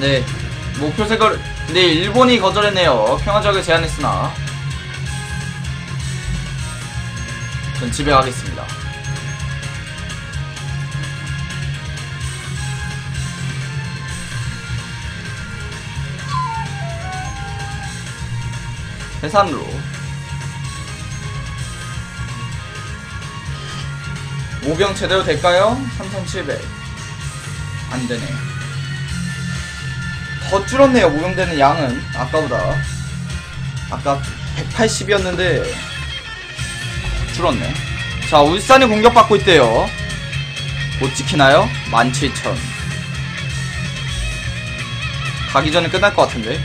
네. 목표 색을, 네, 일본이 거절했네요. 평화적을 제안했으나. 전 집에 가겠습니다. 해산으로. 모병 제대로 될까요? 3700. 안 되네. 더 줄었네요, 모병되는 양은. 아까보다. 아까 180이었는데, 줄었네. 자, 울산이 공격받고 있대요. 못 지키나요? 17,000. 가기 전에 끝날 것 같은데.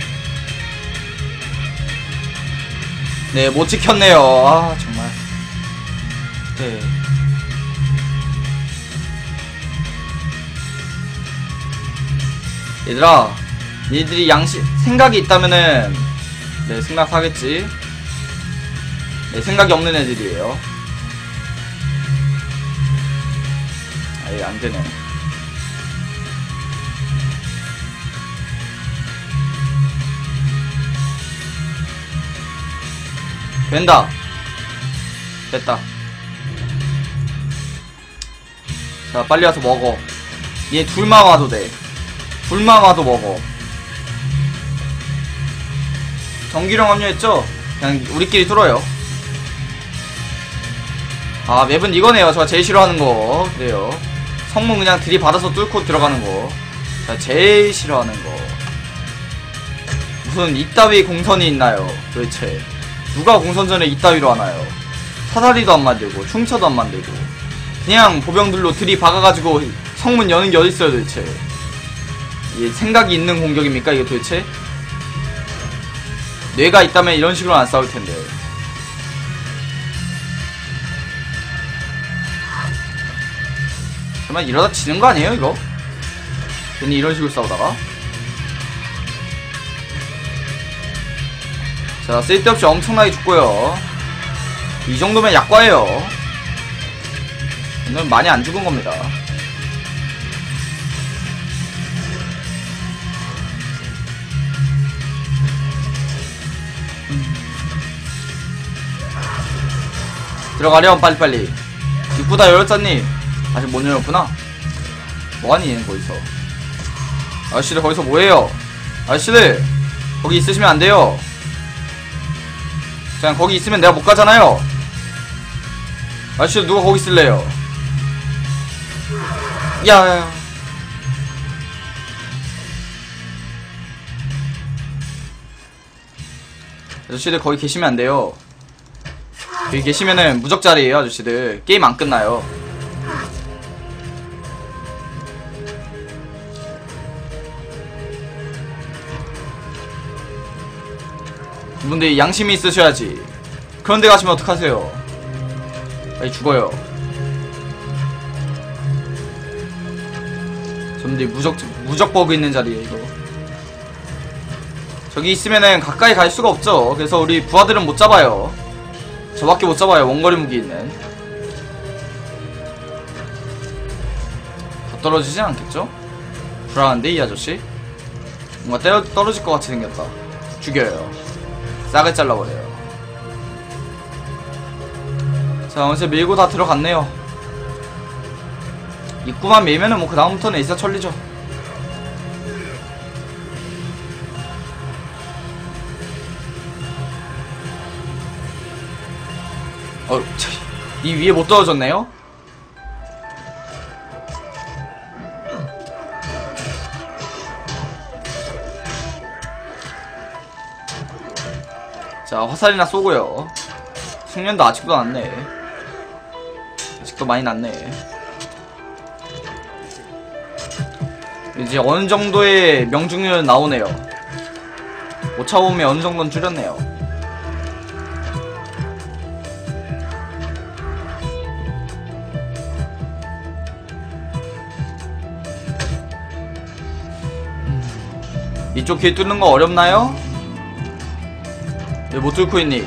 네, 못 지켰네요. 아, 정말. 네. 얘들아, 니들이 양심, 생각이 있다면은, 네, 승낙하겠지. 네, 생각이 없는 애들이에요. 아예 안 되네. 된다. 됐다. 자, 빨리 와서 먹어. 얘 둘만 와도 돼. 둘만 와도 먹어. 정기령 합류했죠? 그냥 우리끼리 뚫어요. 아, 맵은 이거네요. 제가 제일 싫어하는 거. 그래요. 성문 그냥 들이받아서 뚫고 들어가는 거. 자, 제일 싫어하는 거. 무슨 이따위 공선이 있나요? 도대체. 누가 공선전에 이따위로 하나요? 사다리도 안 만들고, 흉처도 안 만들고. 그냥 보병들로 들이박아가지고 성문 여는 게 어딨어요, 도대체. 이게 생각이 있는 공격입니까, 이게 도대체? 뇌가 있다면 이런 식으로 안 싸울 텐데. 정말 이러다 지는 거 아니에요, 이거? 괜히 이런 식으로 싸우다가. 자, 쓸데없이 엄청나게 죽고요. 이 정도면 약과예요. 오늘 많이 안 죽은 겁니다. 들어가렴 빨리빨리. 입구 다 열었잖니? 아직 못 열었구나. 뭐하니 얘는 거기서? 아저씨들 거기서 뭐해요? 아저씨들 거기 있으시면 안 돼요. 그냥 거기 있으면 내가 못 가잖아요. 아저씨들 누가 거기 있을래요? 야야야. 아저씨들 거기 계시면 안 돼요 여기 계시면은 무적자리에요 아저씨들. 게임 안 끝나요. 이분들 양심이 있으셔야지. 그런데 가시면 어떡하세요? 빨리 죽어요. 전들 무적 무적 버그 있는 자리에 이거. 저기 있으면은 가까이 갈 수가 없죠. 그래서 우리 부하들은 못 잡아요 저밖에 못 잡아요. 원거리 무기 있는. 더 떨어지진 않겠죠? 불안한데 이 아저씨? 뭔가 때려, 떨어질 것 같이 생겼다. 죽여요. 싸게 잘라버려요. 자 어느새 밀고 다 들어갔네요. 입구만 밀면은 뭐 그 다음부터는 일사천리죠 이 위에 못 떨어졌네요? 자, 화살이나 쏘고요. 숙련도 아직도 났네. 아직도 많이 났네. 이제 어느 정도의 명중률 나오네요. 오차 보면 어느 정도는 줄였네요. 이쪽 길 뚫는 거 어렵나요? 왜 못 뚫고 있니?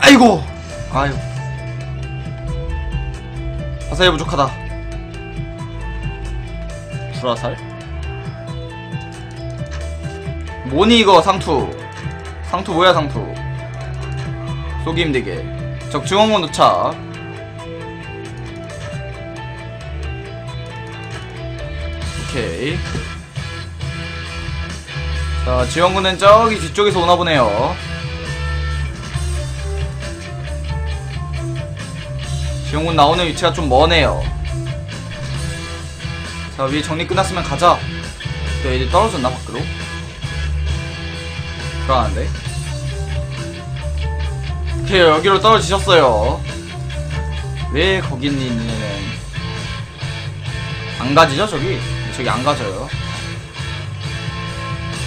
아이고! 아유 화살이 부족하다. 불화살? 뭐니 이거 상투? 상투 뭐야 상투? 쏘기 힘들게 적 증원군 도착 오케이. 자 지원군은 저기 뒤쪽에서 오나보네요. 지원군 나오는 위치가 좀 머네요. 자 위에 정리 끝났으면 가자. 또 애들 떨어졌나 밖으로? 불안한데 오케이 여기로 떨어지셨어요. 왜 거기 있는 안 가지죠 저기? 저기 안 가져요.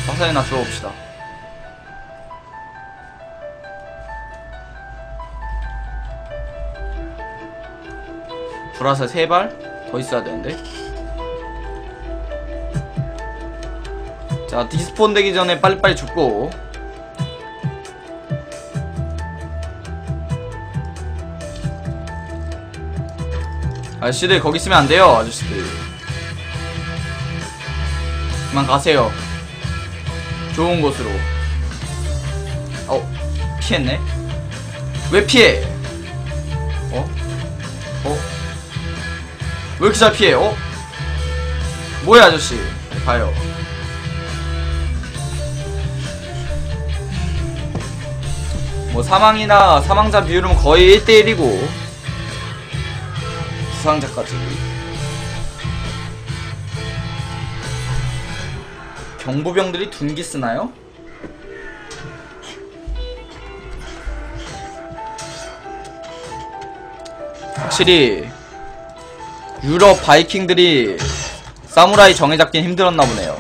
화살이나 주워봅시다. 불화살 3발? 더 있어야 되는데. 자 디스폰 되기 전에 빨리빨리 죽고 아저씨들 거기 있으면 안 돼요 아저씨들. 그만 가세요. 좋은 곳으로. 어 피했네? 왜 피해? 어? 어? 왜 이렇게 잘 피해? 어? 뭐야 아저씨? 가요. 뭐 사망이나 사망자 비율은 거의 1대1이고 부상자까지 경보병들이 둔기 쓰나요? 확실히 유럽 바이킹들이 사무라이 정해 잡긴 힘들었나 보네요.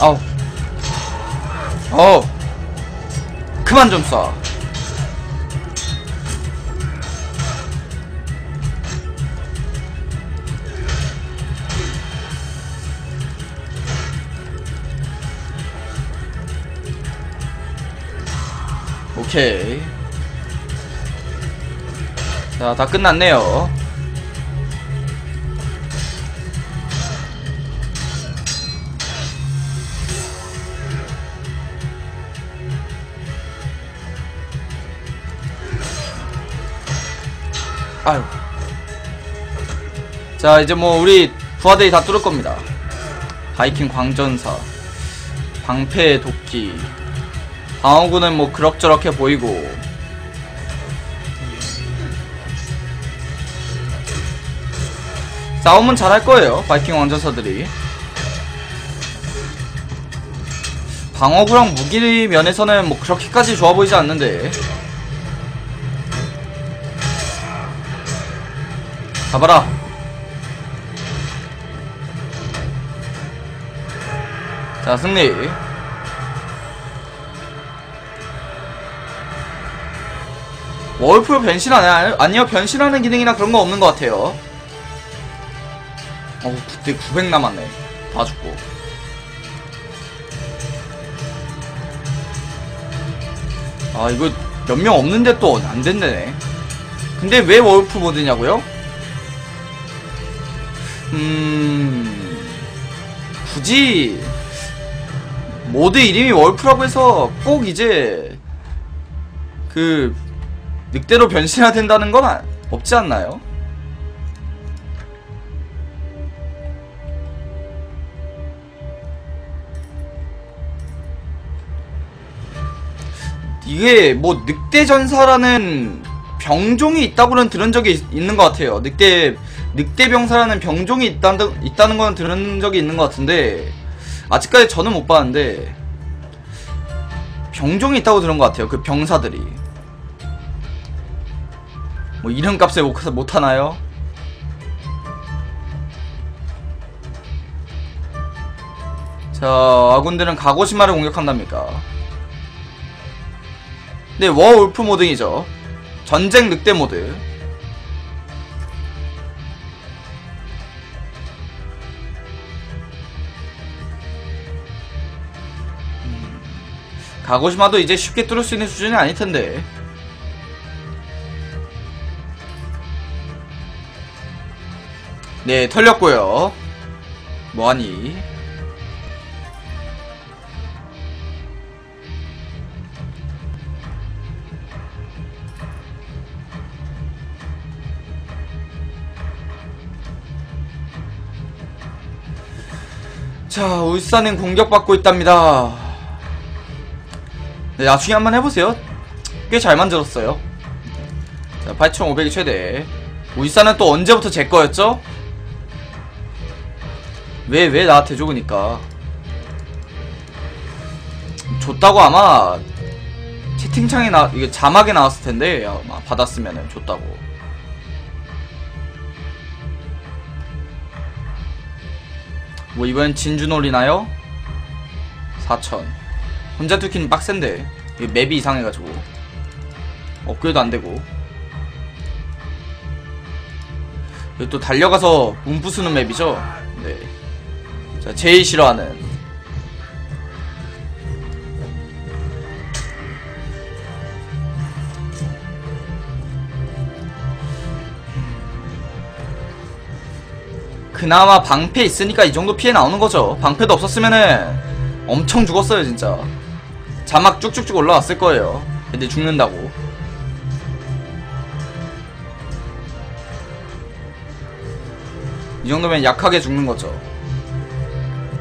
아우. 어. 그만 좀 쏴. 오케이. 자, 다 끝났네요. 아유. 자, 이제 뭐 우리 부하들이 다 뚫을 겁니다. 바이킹 광전사, 방패 도끼, 방어구는 뭐 그럭저럭해 보이고 싸움은 잘할 거예요 바이킹 왕전사들이 방어구랑 무기 면에서는 뭐 그렇게까지 좋아 보이지 않는데 가봐라. 자 승리. 월풀 변신하나요? 아니요 변신하는 기능이나 그런 거 없는 것 같아요. 어우 그때 900 남았네. 다 죽고. 아 이거 몇 명 없는데 또 안 된대네. 근데 왜 월프 모드냐고요? 음... 굳이 모드 이름이 월프라고 해서 꼭 이제 그 늑대로 변신해야 된다는 건 아- 없지 않나요? 이게 뭐 늑대 전사라는 병종이 있다고는 들은 적이 있, 있는 것 같아요. 늑대 늑대 병사라는 병종이 있다는 있다는 건 들은 적이 있는 것 같은데 아직까지 저는 못 봤는데 병종이 있다고 들은 것 같아요. 그 병사들이 뭐 이름값에 못, 못 하나요? 자 아군들은 가고시마를 공격한답니까? 네 워울프 모드이죠. 전쟁 늑대 모드. 가고시마도 이제 쉽게 뚫을 수 있는 수준이 아닐 텐데. 네, 털렸고요. 뭐하니? 자, 울산은 공격받고 있답니다. 네, 나중에 한번 해보세요. 꽤 잘 만들었어요. 자, 8,500이 최대. 울산은 또 언제부터 제 거였죠? 왜, 왜 나한테 죽으니까. 줬다고 아마 채팅창에 나, 이게 자막에 나왔을 텐데, 아마 받았으면은 줬다고. 뭐 이번엔 진주 놀리나요? 4천 혼자 뚫기는 빡센데 이 맵이 이상해가지고 업그레이드 안되고 또 달려가서 문 부수는 맵이죠 네. 자 제일 싫어하는 그나마 방패 있으니까 이 정도 피해 나오는 거죠. 방패도 없었으면은 엄청 죽었어요, 진짜. 자막 쭉쭉쭉 올라왔을 거예요. 근데 죽는다고. 이 정도면 약하게 죽는 거죠.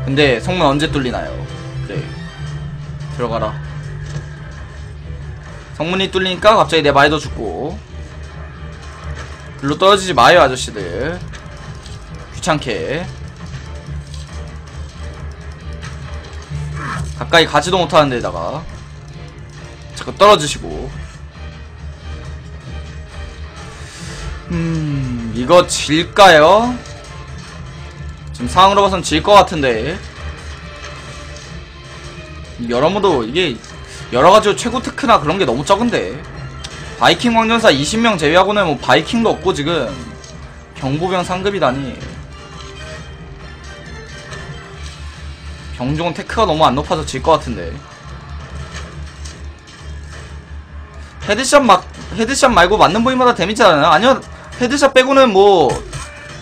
근데 성문 언제 뚫리나요? 그래. 들어가라. 성문이 뚫리니까 갑자기 내 마이도 죽고. 일로 떨어지지 마요, 아저씨들. 귀찮게 가까이 가지도 못하는 데다가 자꾸 떨어지시고. 음 이거 질까요? 지금 상황으로 봐선 질 것 같은데. 여러모도 이게 여러가지로 최고 테크나 그런 게 너무 적은데. 바이킹 왕전사 20명 제외하고는 뭐 바이킹도 없고 지금 경보병 상급이다니 경종은 테크가 너무 안 높아서 질 것 같은데. 헤드샷 막 헤드샷 말고 맞는 부위마다 데미지 하나요? 아니요 헤드샷 빼고는 뭐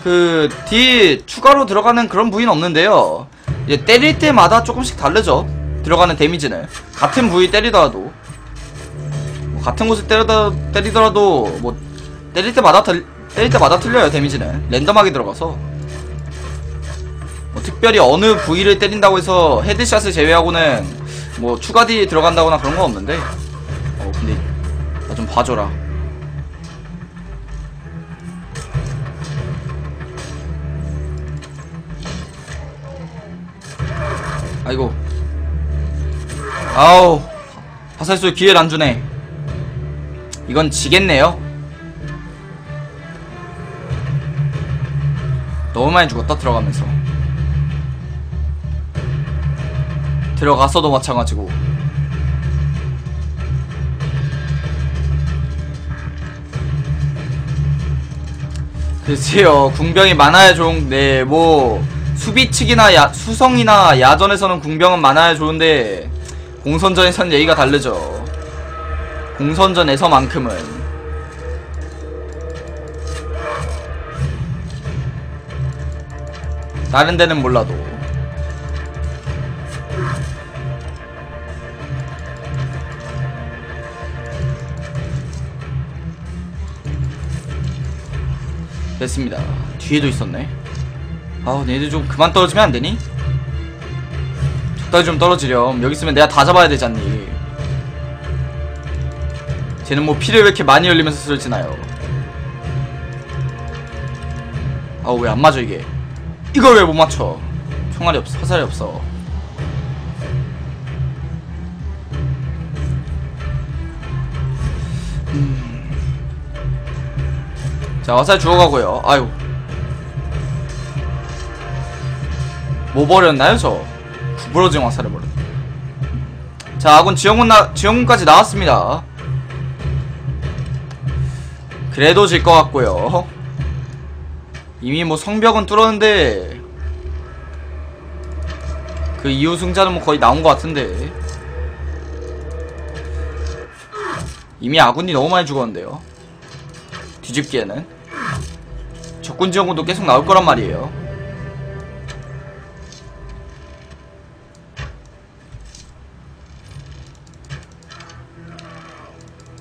그 뒤 추가로 들어가는 그런 부위는 없는데요. 이제 때릴 때마다 조금씩 다르죠 들어가는 데미지는. 같은 부위 때리더라도. 뭐 같은 곳에 때리더, 때리더라도 뭐 때릴 때마다 들, 때릴 때마다 틀려요 데미지는. 랜덤하게 들어가서 뭐 특별히 어느 부위를 때린다고 해서 헤드샷을 제외하고는 뭐 추가 딜 들어간다거나 그런 건 없는데. 어 근데 나 좀 봐줘라. 아이고. 아우. 화살쏘 기회를 안 주네. 이건 지겠네요. 너무 많이 죽었다 들어가면서 들어갔어도 마찬가지고. 글쎄요 궁병이 많아야 좋은데 뭐 수비 측이나 야, 수성이나 야전에서는 궁병은 많아야 좋은데 공선전에선 얘기가 다르죠. 공선전에서만큼은. 다른 데는 몰라도 됐습니다. 뒤에도 있었네. 아우 얘들 좀 그만 떨어지면 안되니? 적당히 좀 떨어지렴. 여기 있으면 내가 다 잡아야 되잖니. 쟤는 뭐 피를 왜 이렇게 많이 흘리면서 쓰러지나요? 아우 왜 안 맞아 이게? 이걸 왜 못 맞춰? 총알이 없어 화살이 없어 자 화살 주워가고요. 아유. 뭐 버렸나요 저? 구부러진 화살을 버렸 자 아군 지원군 나 지원군까지 나왔습니다. 그래도 질 것 같고요. 이미 뭐 성벽은 뚫었는데 그 이후 승자는 뭐 거의 나온 것 같은데. 이미 아군이 너무 많이 죽었는데요. 뒤집기에는. 적군 지원군도 계속 나올 거란 말이에요.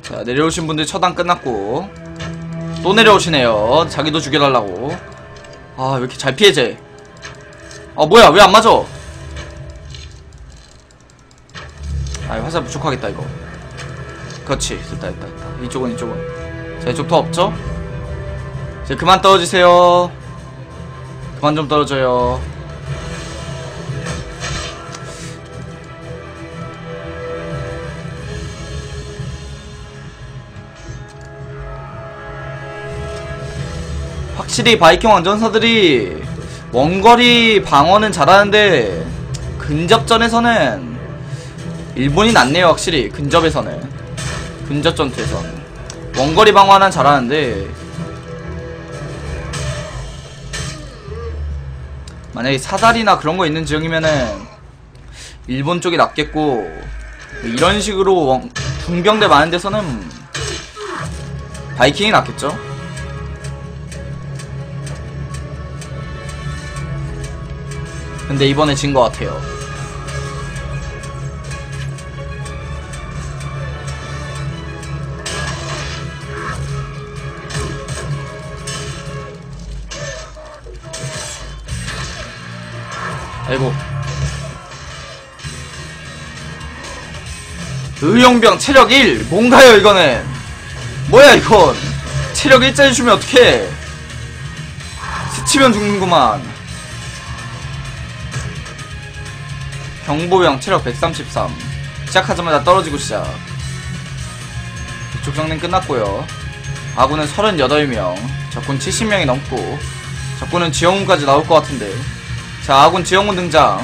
자, 내려오신 분들 처단 끝났고. 또 내려오시네요. 자기도 죽여달라고. 아, 왜 이렇게 잘 피해제? 아, 뭐야, 왜 안 맞아? 아, 화살 부족하겠다, 이거. 그렇지. 됐다, 됐다, 됐다. 이쪽은, 이쪽은. 자, 이쪽 더 없죠? 이제 그만 떨어지세요. 그만 좀 떨어져요. 확실히 바이킹 왕전사들이 원거리 방어는 잘하는데 근접전에서는 일본이 낫네요 확실히 근접에서는 근접 전투에선 원거리 방어는 잘하는데 만약에 사다리나 그런 거 있는 지역이면은 일본 쪽이 낫겠고 이런 식으로 원- 중병대 많은 데서는 바이킹이 낫겠죠 근데 이번에 진 것 같아요. 아이고. 의용병 체력 1! 뭔가요, 이거는? 뭐야, 이건? 체력 1짜리 주면 어떡해? 스치면 죽는구만. 경보병 체력 133 시작하자마자 떨어지고 시작 이쪽 정리는 끝났고요 아군은 38명 적군 70명이 넘고 적군은 지원군까지 나올 것 같은데 자 아군 지원군 등장.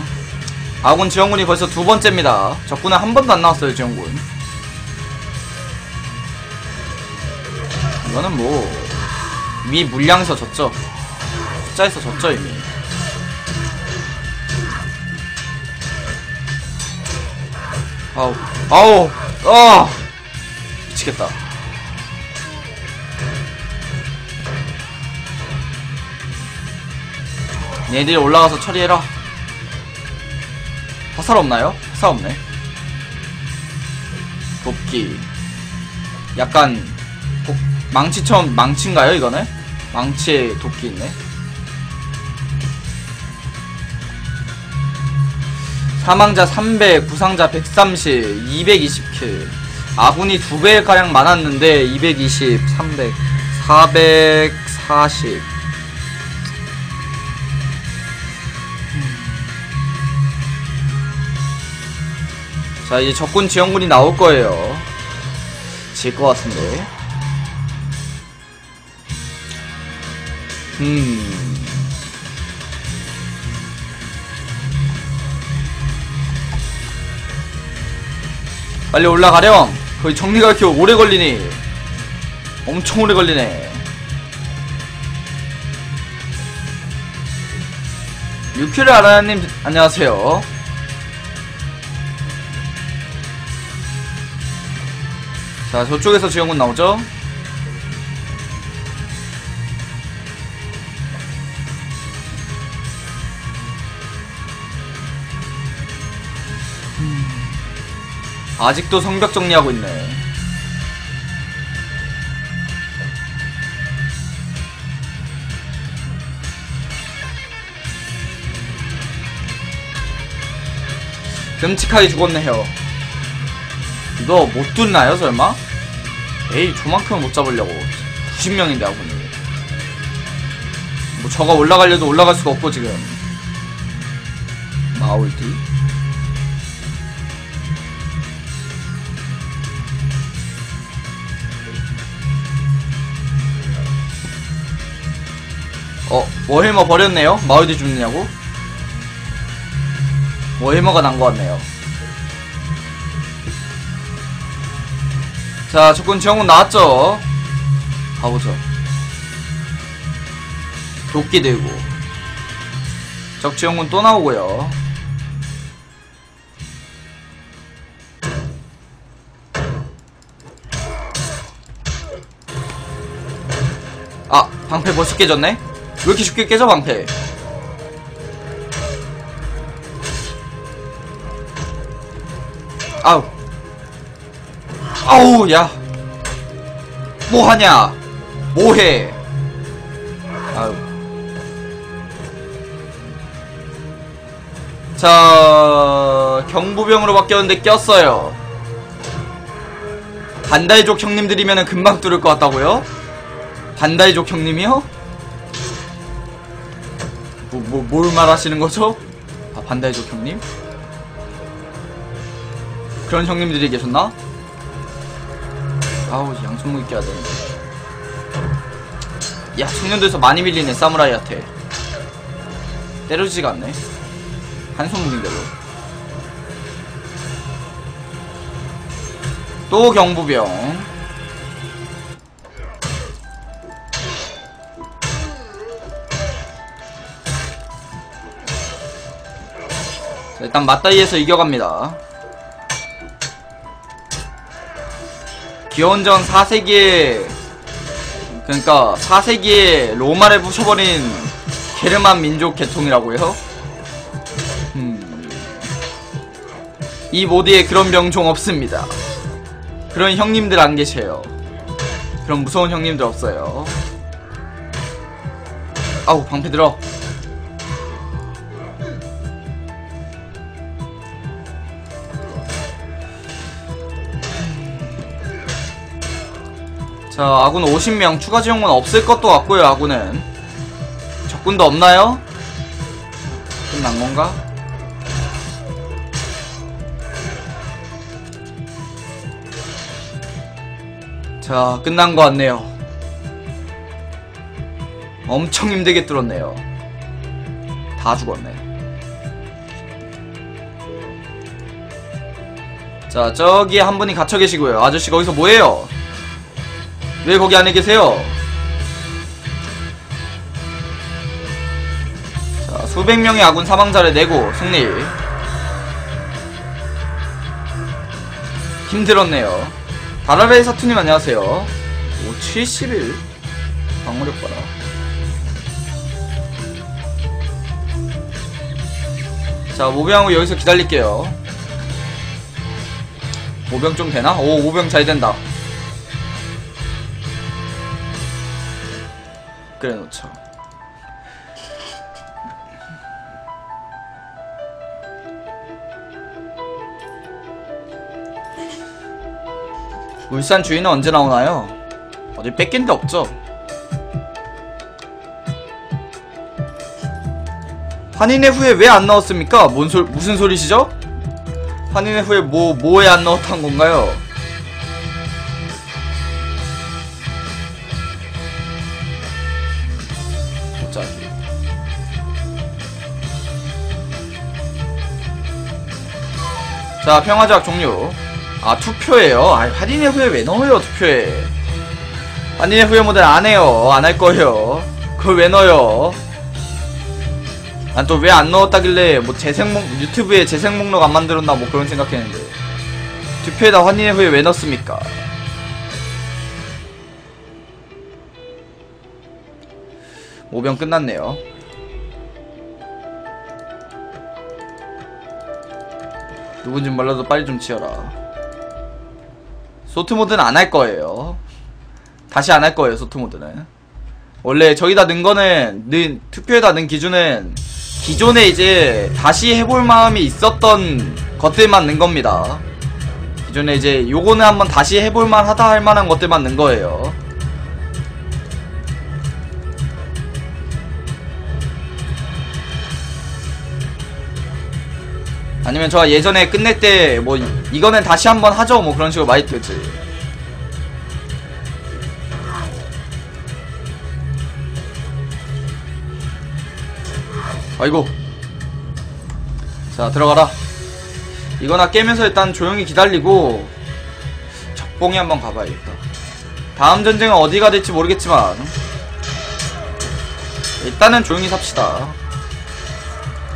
아군 지원군이 벌써 두 번째입니다. 적군은 한 번도 안 나왔어요 지원군. 이거는 뭐 이미 물량에서 졌죠. 숫자에서 졌죠 이미. 아우. 아우. 아! 미치겠다 얘들이 올라가서 처리해라 화살 없나요? 화살 없네 돕기 약간 복- 망치처럼 망치인가요 이거는? 망치에 돕기 있네 사망자 300, 부상자 130, 220킬. 아군이 두 배가량 많았는데, 220, 300, 440. 자, 이제 적군 지원군이 나올 거예요. 질 것 같은데. 음. 빨리 올라가렴. 거의 정리가 이렇게 오래 걸리니. 엄청 오래 걸리네. 유키르 아라님 안녕하세요. 자 저쪽에서 지원군 나오죠? 아직도 성벽 정리하고 있네. 끔찍하게 죽었네요. 이거 못 뚫나요, 설마? 에이, 저만큼은 못 잡으려고. 90명인데, 아군이. 뭐, 저가 올라가려도 올라갈 수가 없고, 지금. 마울디. 어, 워해머 버렸네요? 마을디 죽느냐고? 워해머가 난 것 같네요. 자 조건 지원군 나왔죠? 가보죠. 도끼 들고. 적지원군 또 나오고요. 아 방패 벌써 깨졌네? 왜 이렇게 쉽게 깨져 방패? 아우. 아우 야 뭐하냐 뭐해 아우 자 경부병으로 바뀌었는데 꼈어요 반다이족 형님들이면 금방 뚫을 것 같다고요? 반다이족 형님이요? 뭐, 뭐, 뭘 말하시는 거죠? 아, 반다이족 형님? 그런 형님들이 계셨나? 아우, 양손무기 껴야 되는데. 야, 청년도에서 많이 밀리네, 사무라이한테. 때려주지가 않네. 한손무기인데도. 또 경부병. 자, 일단 맞다이에서 이겨갑니다. 기원전 4세기에 그러니까 4세기에 로마를 부셔버린 게르만 민족 계통이라고요? 음. 이 모드에 그런 병종 없습니다. 그런 형님들 안 계세요. 그런 무서운 형님들 없어요. 아우 방패 들어. 자, 아군 50명 추가 지역문 없을 것도 같고요, 아군은. 적군도 없나요? 끝난 건가? 자, 끝난 것 같네요. 엄청 힘들게 뚫었네요. 다 죽었네. 자, 저기 한 분이 갇혀 계시고요. 아저씨 거기서 뭐해요? 왜 거기 안에 계세요? 자, 수백 명의 아군 사망자를 내고 승리. 힘들었네요. 바라베 사투님 안녕하세요. 오, 71. 방어력 봐라. 자, 모병하고 여기서 기다릴게요. 모병 좀 되나? 오, 모병 잘 된다. 그래 놓죠. 울산 주인은 언제 나오나요? 어디 뺏긴 데 없죠? 한인의 후에 왜 안 나왔습니까? 뭔 소, 무슨 소리시죠? 한인의 후에 뭐, 뭐에 안 나왔단 건가요? 자, 평화제약 종료. 아, 투표예요 아, 할인의 후에 왜 넣어요, 투표에. 할인의 후에 모델 안 해요. 안 할 거예요. 그걸 왜 넣어요? 난 또 왜 안 넣었다길래, 뭐, 재생 목, 유튜브에 재생 목록 안 만들었나, 뭐 그런 생각했는데. 투표에다 환인의 후에 왜 넣습니까? 모병 끝났네요. 누군지 몰라도 빨리 좀 치워라. 소트 모드는 안 할 거예요. 다시 안 할 거예요, 소트 모드는. 원래 저기다 넣은 거는, 넣은, 투표에다 넣은 기준은 기존에 이제 다시 해볼 마음이 있었던 것들만 넣은 겁니다. 기존에 이제 요거는 한번 다시 해볼만 하다 할 만한 것들만 넣은 거예요. 아니면 저 예전에 끝낼 때 뭐 이거는 다시 한번 하죠? 뭐 그런 식으로 많이 들었지. 아이고. 자 들어가라. 이거나 깨면서 일단 조용히 기다리고 적봉이 한번 가봐야겠다. 다음 전쟁은 어디가 될지 모르겠지만 일단은 조용히 삽시다.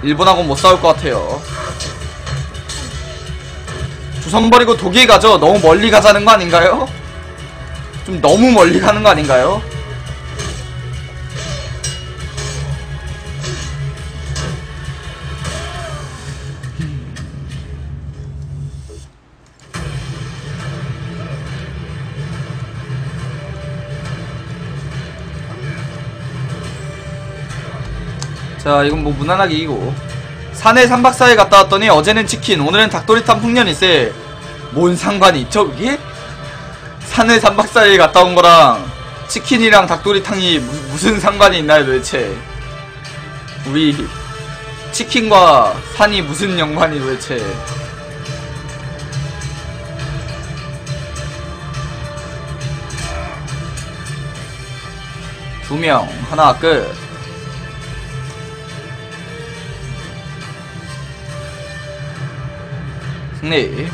일본하고 못 싸울 것 같아요 두선 버리고 독일 가죠? 너무 멀리 가자는 거 아닌가요? 좀 너무 멀리 가는 거 아닌가요? 자 이건 뭐 무난하게 이기고 산에 3박 4일 갔다 왔더니 어제는 치킨 오늘은 닭도리탕 풍년일세. 뭔 상관이? 있죠 그게? 산에 3박 4일 갔다 온 거랑 치킨이랑 닭도리탕이 무, 무슨 상관이 있나요 도대체? 우리 치킨과 산이 무슨 연관이 도대체? 두 명. 하나 끝 승리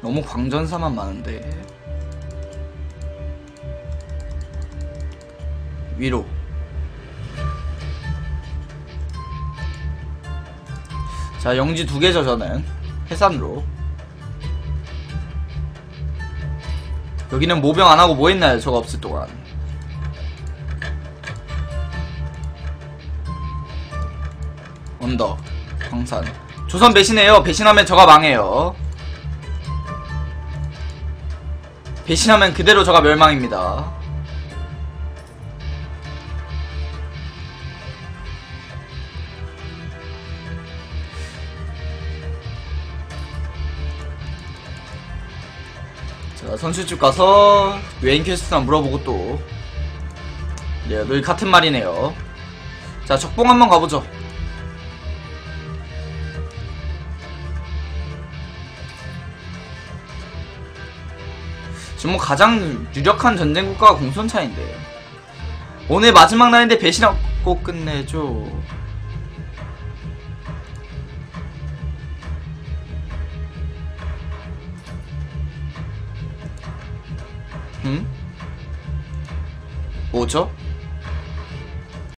너무 광전사만 많은데. 위로. 자 영지 두 개죠 저는. 해산으로. 여기는 모병 안하고 뭐 했나요 저거 없을 동안 언덕 광산 조선 배신해요 배신하면 저가 망해요 배신하면 그대로 저가 멸망입니다 자, 선수집 가서 메인 퀘스트나 물어보고 또. 예, 늘 같은 말이네요. 자, 적봉 한번 가보죠. 지금 뭐 가장 유력한 전쟁 국가가 공손차인데. 오늘 마지막 날인데 배신하고 끝내죠. 음? 뭐죠?